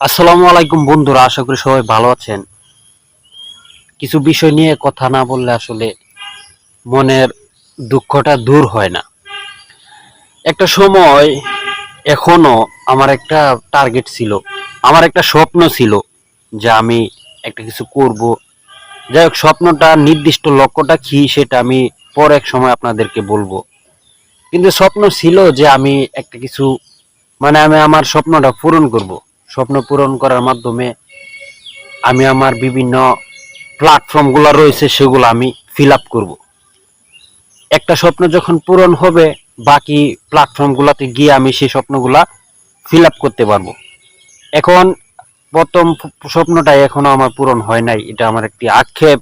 আসসালামু আলাইকুম বন্ধুরা, আশা করি সবাই ভালো আছেন। কিছু বিষয় নিয়ে কথা না বললে আসলে মনের দুঃখটা দূর হয় না। একটা সময় এখনও আমার একটা টার্গেট ছিল, আমার একটা স্বপ্ন ছিল যে আমি একটা কিছু করব। যাই হোক, স্বপ্নটা, নির্দিষ্ট লক্ষ্যটা কি সেটা আমি পর এক সময় আপনাদেরকে বলব। কিন্তু স্বপ্ন ছিল যে আমি একটা কিছু মানে আমি আমার স্বপ্নটা পূরণ করব। স্বপ্ন পূরণ করার মাধ্যমে আমি আমার বিভিন্ন প্ল্যাটফর্মগুলো রয়েছে, সেগুলো আমি ফিল আপ করব। একটা স্বপ্ন যখন পূরণ হবে, বাকি প্ল্যাটফর্মগুলোতে গিয়ে আমি সেই স্বপ্নগুলা ফিল আপ করতে পারব। এখন প্রথম স্বপ্নটাই এখনও আমার পূরণ হয় নাই, এটা আমার একটি আক্ষেপ।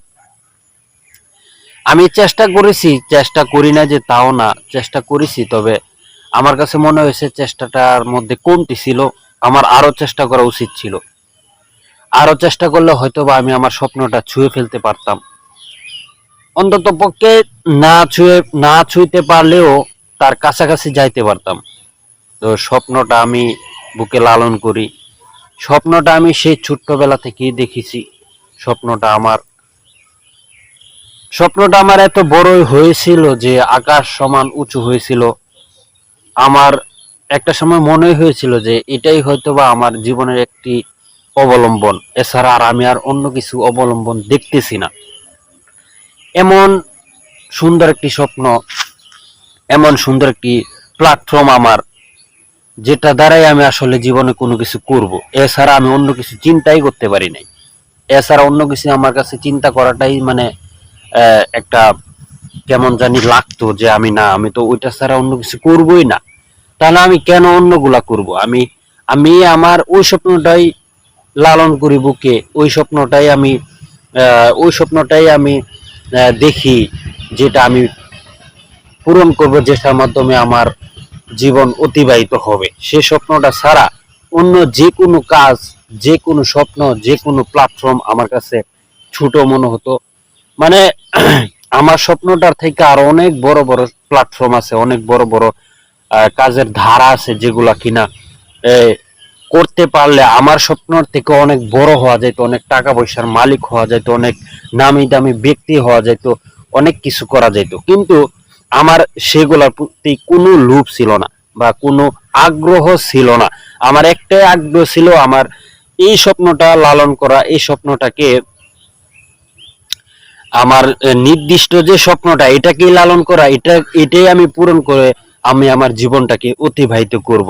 আমি চেষ্টা করেছি, চেষ্টা করি না যে তাও না, চেষ্টা করেছি, তবে আমার কাছে মনে হয়েছে চেষ্টাটার মধ্যে কমতি ছিল। আমার আরও চেষ্টা করা উচিত ছিল। আরও চেষ্টা করলে হয়তো বা আমি আমার স্বপ্নটা ছুঁয়ে ফেলতে পারতাম। অন্তত পক্ষে না ছুঁয়ে, না ছুঁইতে পারলেও তার কাছাকাছি যাইতে পারতাম। তো স্বপ্নটা আমি বুকে লালন করি। স্বপ্নটা আমি সেই ছোট্টবেলা থেকেই দেখেছি। স্বপ্নটা আমার। স্বপ্নটা আমার এত বড়ই হয়েছিল যে আকাশ সমান উঁচু হয়েছিল। আমার একটা সময় মনে হয়েছিল যে এটাই হয়তো বা আমার জীবনের একটি অবলম্বন। এছাড়া আর আমি আর অন্য কিছু অবলম্বন দেখতেছি না। এমন সুন্দর একটি স্বপ্ন, এমন সুন্দর একটি প্ল্যাটফর্ম আমার, যেটা দ্বারাই আমি আসলে জীবনে কোনো কিছু করব। এছাড়া আমি অন্য কিছু চিন্তাই করতে পারি নাই। এছাড়া অন্য কিছু আমার কাছে চিন্তা করাটাই মানে একটা কেমন জানি লাগতো যে আমি না, আমি তো ওইটা ছাড়া অন্য কিছু করবই না। তাহলে আমি কেন অন্যগুলা করব? আমি আমি আমার ওই স্বপ্নটাই লালন করি বুকে, ওই স্বপ্নটাই আমি ওই স্বপ্নটাই আমি দেখি, যেটা আমি পূরণ করব, যেটার মাধ্যমে আমার জীবন অতিবাহিত হবে। সে স্বপ্নটা ছাড়া অন্য যে কোনো কাজ যে কোনো স্বপ্ন যে কোনো প্ল্যাটফর্ম আমার কাছে ছোট মনে হতো। মানে আমার স্বপ্নটার থেকে আরও অনেক বড় বড় প্ল্যাটফর্ম আছে, অনেক বড় বড় কাজের ধারা আছে যেগুলা কিনা করতে পারলে আমার স্বপ্নর থেকে অনেক বড় হওয়া যেত অনেক টাকা পয়সার মালিক হওয়া যেত অনেক নামি দামি ব্যক্তি হওয়া যেত অনেক কিছু করা যেত কিন্তু আমার সেগুলোর প্রতি কোনো লোভ ছিল না বা কোনো আগ্রহ ছিল না। আমার একটাই আগ্রহ ছিল আমার এই স্বপ্নটা লালন করা, এই স্বপ্নটাকে আমার নির্দিষ্ট যে স্বপ্নটা, এটাকেই লালন করা, এটা, এটাই আমি পূরণ করে আমি আমার জীবনটাকে অতিবাহিত করব।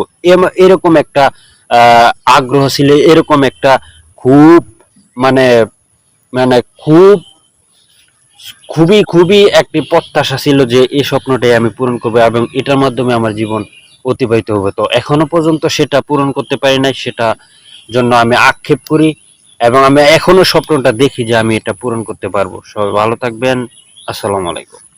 এরকম একটা আগ্রহ ছিল, এরকম একটা খুব মানে মানে খুব, খুবই খুবই একটি প্রত্যাশা ছিল যে এই স্বপ্নটাই আমি পূরণ করব এবং এটার মাধ্যমে আমার জীবন অতিবাহিত হবে। তো এখনও পর্যন্ত সেটা পূরণ করতে পারি নাই, সেটা জন্য আমি আক্ষেপ করি এবং আমি এখনও স্বপ্নটা দেখি যে আমি এটা পূরণ করতে পারব। সবাই ভালো থাকবেন। আসসালামু আলাইকুম।